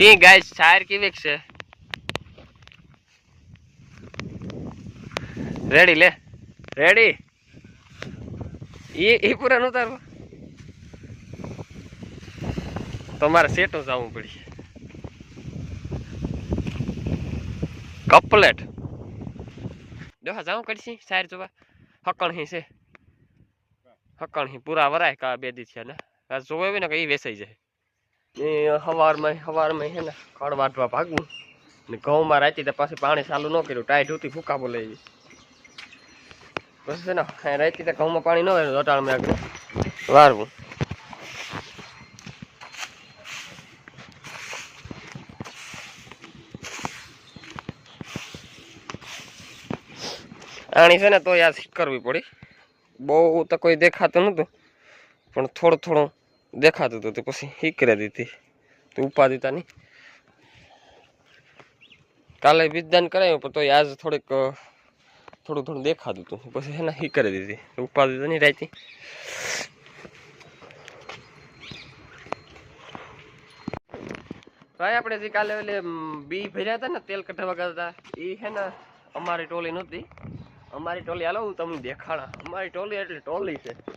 કી ગાય સાર કેવી છે? રેડી લે. રેડી એ એ પૂરા નું તારવા તમારે સેટું જવું પડશે કપલેટ. દેખા જાઉં કરશી સાર જોવા. હકણહી છે. હકણહી પૂરા વરાય કા બે દી છે ને. આ જોવે ને કે ઈ વેસાઈ જાય. એ સવારમાં સવારમાં છે ને ખડ વાટવા ભાગવું ને ઘઉંમાં રાતી તો પાછું પાણી ચાલુ ન કર્યું, ટાઈટ ઉતી ફૂકાબો લઈ ગઈ. પછી છે ને રાતી તો ઘઉંમાં પાણી ન હોય અટાણમાં આગળ. વારવું. આણી છે ને તો યાદ કરવી પડી. બહુ તો કોઈ દેખાતું નહોતું, પણ થોડું થોડું દેખાતું હતું તો પછી હીકરે દીધી. તો ઉપાધિતા નહીં. કાલે વિજ્ઞાન કરાયું પણ તો આજ થોડીક થોડું થોડું દેખાતું હતું. પછી એના હી કરી દીધી. ઉપાધિ તો નહીં રાતી ભાઈ આપણે જે કાલે એટલે બી ભર્યા હતા ને, તેલ કઢાવા ગયા હતા, એ છે ને અમારી ટોલી નહોતી. અમારી ટોલી, હાલો હું તમને દેખાડા. અમારી ટોલી એટલે ટોલી છે.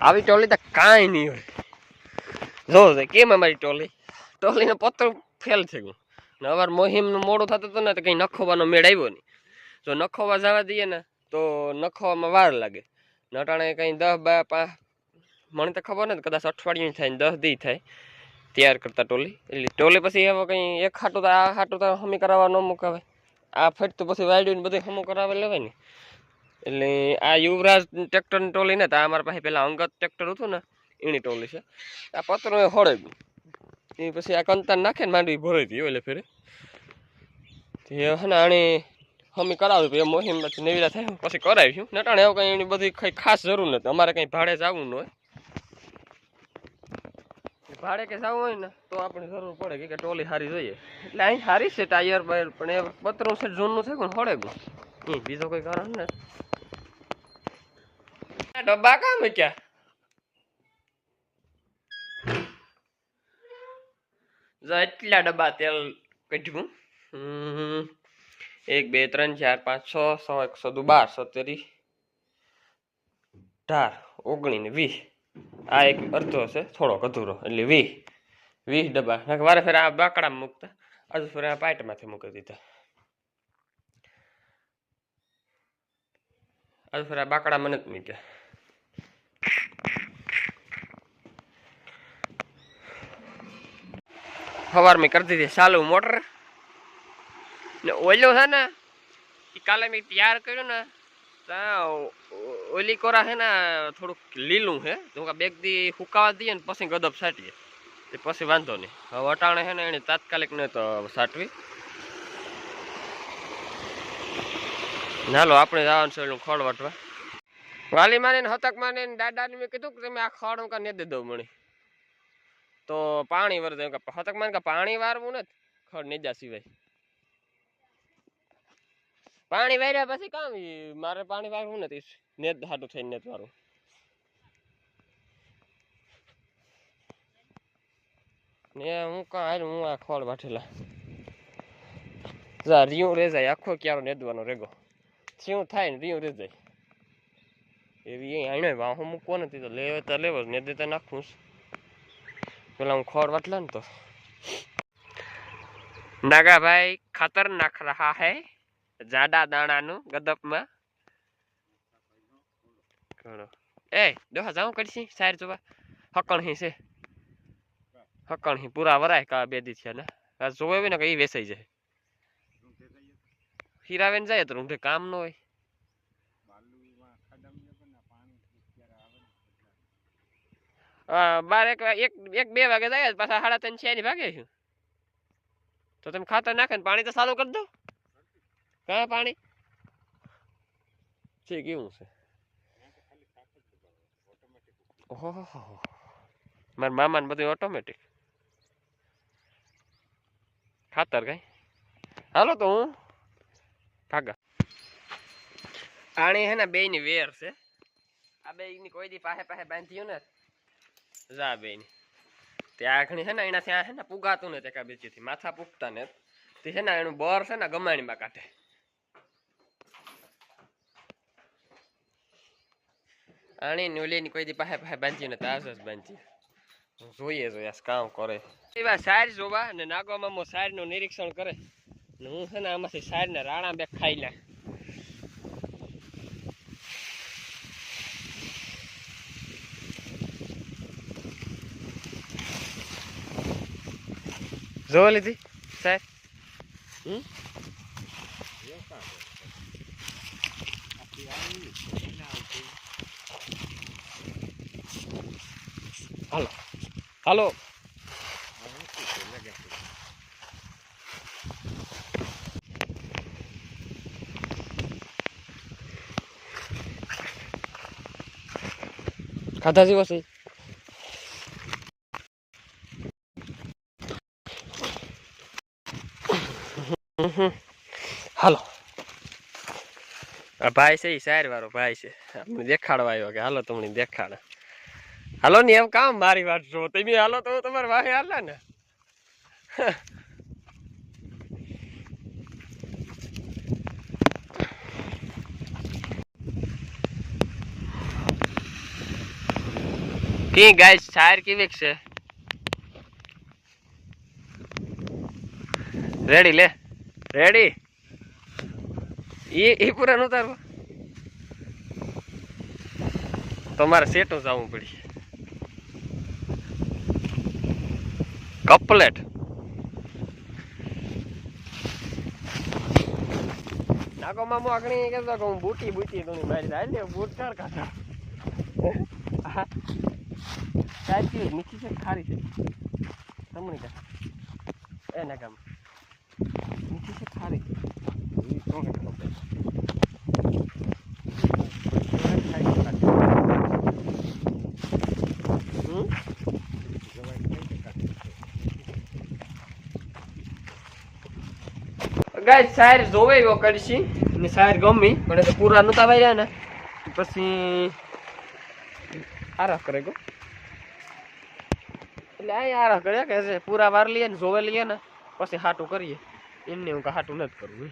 આવી ટોલી તો કાંઈ નહીં હોય. જો કેમ અમારી ટોલી? ટોલીનો પત્ર ફેલ થઈ ગયું. ને અવાર મોહિમનું મોડું થતું હતું ને, તો કંઈ નખોવાનો મેળ આવ્યો નહીં. જો નખોવા જવા દઈએ ને, તો નખોવામાં વાર લાગે. નટાણે કંઈ દસ બાર પાંચ, મને તો ખબર નથી, કદાચ અઠવાડિયું થાય ને દસ દી થાય તૈયાર કરતા ટોલી. એટલે ટોલી પછી હવે કંઈ એક હાટું તો, આ હાટું તો હમી કરાવવા ન મુકાવે. આ ફેટ તો પછી વાયડ્યું ને બધું હમું કરાવે લેવાય ને. એટલે આ યુવરાજ ટ્રેક્ટરની ટોલી ને તો અમારા પાસે પેલા અંગત ટ્રેક્ટર હતું ને, એની ટોલી છે. આ પતરું એ હોળે એ પછી આ કંતાન નાખે ને માંડવી ભરાઈ હતી એટલે ફેરે. ને આણી હમી કરાવ્યું પછી મોહિમ નેવીરા થાય પછી કરાવ્યું. નટાણે એવું કંઈ એની બધી કંઈ ખાસ જરૂર નથી. અમારે કંઈ ભાડે જવું ન હોય. ભાડે કે જવું હોય ને, તો આપણે જરૂર પડે કે ટોલી સારી જોઈએ. એટલે અહીં સારી છે ટાયર બાયર, પણ એ પતરું છે, જૂનનું છે ને હોળે બીજો કોઈ કારણ ને ડબ્બા કામ મૂક્યા? જો એટલા ડબ્બા તેલ કાઢ્યું. એક, બે, ત્રણ, ચાર, પાંચ, છ, સો, એકસો દુ, બાર સત્તરી અઢાર ઓગણી ને વીસ. આ એક અડધો હશે થોડોક અધૂરો. એટલે વીસ. વીસ ડબ્બા. વારે ફેર આ બાકડામાં મૂકતા. હજુ ફેર આ પાઇટમાંથી મૂકી દીધા. હજુ ફેર બાકડામાં નથી મૂક્યા સવારમાં કરી દીધી ચાલુ મોટર. ને ઓઈલો છે ને એ કાલે મેં તૈયાર કર્યું ને ત્યાં ઓ- ઓ- ઓલી કોરા છે ને, થોડુંક લીલું છે, તો હું બેગ દી સુકાવા દઈએ ને પછી ગદબ સાટીએ. પછી વાંધો નહીં. હવે અટાણે છે ને એને તાત્કાલિક ને તો સાટવી. નાલો આપણે જવાનું છે એનું ખડ વાટવા. વાલી માને હતક માને દાદાને મેં કીધું કે તમે આ ખોડ હું ને દે દઉં મણી તો પાણી વરસે હતક માને કે પાણી વારવું નથી ખડ નેજા સિવાય. પાણી વાર્યા પછી કામ મારે પાણી વારવું નથી નેત હાટું થઈને નેત વારું. ને હું કાં હું આ ખોળ વાઠેલા જા, રીયું રે જાય, આખો ક્યારો નેદવાનો રેગો. થયું થાય ને રિયું રે જાય એવી અહીં આણે વાહો મૂકવો નથી તો લેવે તો લેવો ને દેતા નાખું પેલા હું ખોર વાટલા ને તો. નાગાભાઈ ખાતર નાખ રહા હૈ, જાડા દાણાનું ગદપમાં. એ, દોહા, જાઉં કરશી? સાર જોવા. હકણહી છે. હકણ હી પૂરા વરાય કા બે દી છે ને? જોવે ને કે ઈ વેસાઈ જાય. હીરાવેન જાય તો ઊંધે કામ ન હોય. હા બાર એક વા- એક એક બે વાગે જાય પાછા સાડા ત્રણ ચાર ભાગે છે. તો તમે ખાતર નાખે ને પાણી તો ચાલુ કરી દો. હા પાણી. છે કેવું છે. ઓહો મારા મામાને બધું ઓટોમેટિક ખાતર કઈ. હાલો તો હું. આણી હે ને બે ની વેર છે. આ બે ની કોઈ દી પાસે પાસે બાંધ્યું ને જા બે ની ત્યાં છે ને એનાથી ત્યાં છે ને પુગાતું ને ત્યાં બેચી થી માથા પૂગતા ને તે છે ને એનું બર છે ને ગમાણીમાં કાઢે. આણી ને ઓલીની કોઈ દી પાસે પાસે બાંધ્યું ને તાસ જ બાંધ્યું. જોઈએ આ કામ કરે. એવા સાર જોવા ને મામો સારનું નિરીક્ષણ કરે. ને હું છે ને આમાંથી સારને રાણા બે ખાઈ લે જોવા લીધી? સાહેબ? હાલો. હાલો. ખાધા જેવો છે હાલો. આ ભાઈ છે એ સાર વાળો ભાઈ છે. દેખાડવા આવ્યો કે હાલો તમને દેખાડે. હાલો ને એમ કામ મારી વાત જો. તમે હાલો તો તમારે વાહે હાલે ને. કી ગાય શાયર કેવી છે? રેડી લે. રેડી એ એ પૂરા નું તારવા તમારે સેટું જવું પડી કપલેટ નાકો મામો આગણી કહેતો કે હું બૂટી બૂટી તું મારી જાય દે બૂટ કર કાઢા. સાચી મીઠી છે ખારી છે? તમને કા એ ના કામ મીઠી છે ખારી કોને ખબર ગાય સાર જોવે એવો કરશી. ને શાયર ગમી, પણ તો પૂરા નતા વાર્યા ને. પછી આરા કરે ગો. એટલે આ આરા કરે કે છે પૂરા વાર લઈએ ને, જોવે લઈએ ને, પછી હાટું કરીએ. એમને હું કે હાટું નથી કરવું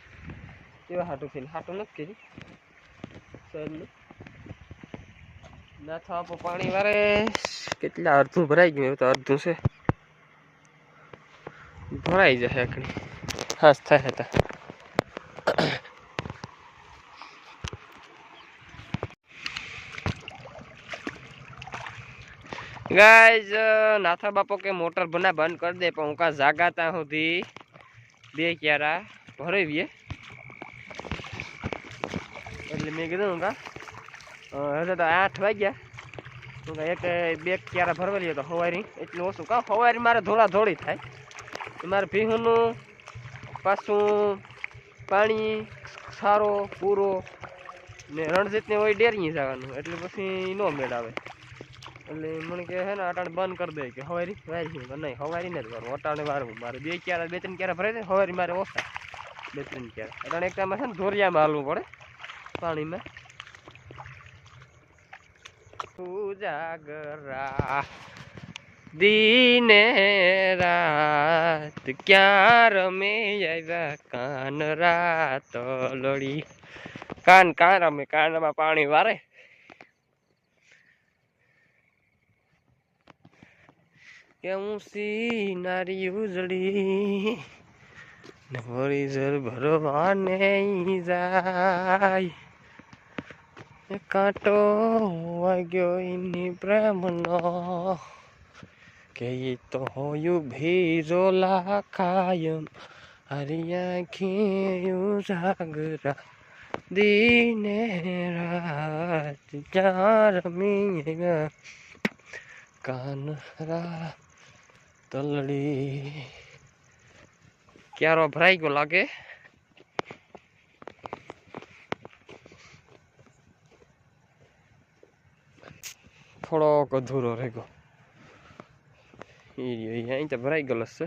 કેવા હાટું થઈને હાટું નથી કરી સાહેબનું ના થવા પણ પાણી વારે કેટલા અડધું ભરાઈ ગયું એવું તો અડધું છે ભરાઈ જશે આખણી હાસ થાય હતા ગાઈઝ નાથા બાપો કે મોટર બના બંધ કરી દે પણ હું કા જાગા ત્યાં સુધી બે ક્યારા ભરાવીએ. એટલે મેં કીધું કા હવે તો આઠ વાગ્યા. કા એક, બે ક્યારા ભરવા લઈએ તો સવારી એટલું ઓછું કા? સવારી મારે ધોળા ધોળી થાય. મારે ભીહુનું પાછું પાણી, સારો પૂરો ને રણજીતને હોય ડેરી જવાનું. એટલે પછી ન મેળ આવે. એટલે મને કે હે ને, અટાણે બંધ કરી દે કે હવારી વારી હું નહીં, હવારી નથી કરું અટાણે વારવું મારે બે ક્યારે, બે ત્રણ ક્યારે ભરાય ને, હવારી મારે ઓછા. બે ત્રણ ક્યારે. અટાણે એક ટાઈમ છે ને, ધોરિયામાં હાલવું પડે, પાણીમાં. ઉજાગરા દીને રાત ક્યાં રમે આવ્યા? કાન રાત લડી. કાન કાન રમે, કાનમાં પાણી વારે. કે હું સી નારી ઉજળી ને વળી જર ભરવાને જાય. કાંટો વાગ્યો એની પ્રેમનો. કે એ તો હોયું ભીજો લાખાયમ હરિયા ખીયું જાગરા દીને રાત ચાર મીયા કાન રા તલડી. ક્યારો ભરાઈ ગયો લાગે? થોડોક અધૂરો રહી ગયો અહીં તો ભરાઈ ગયેલો છે.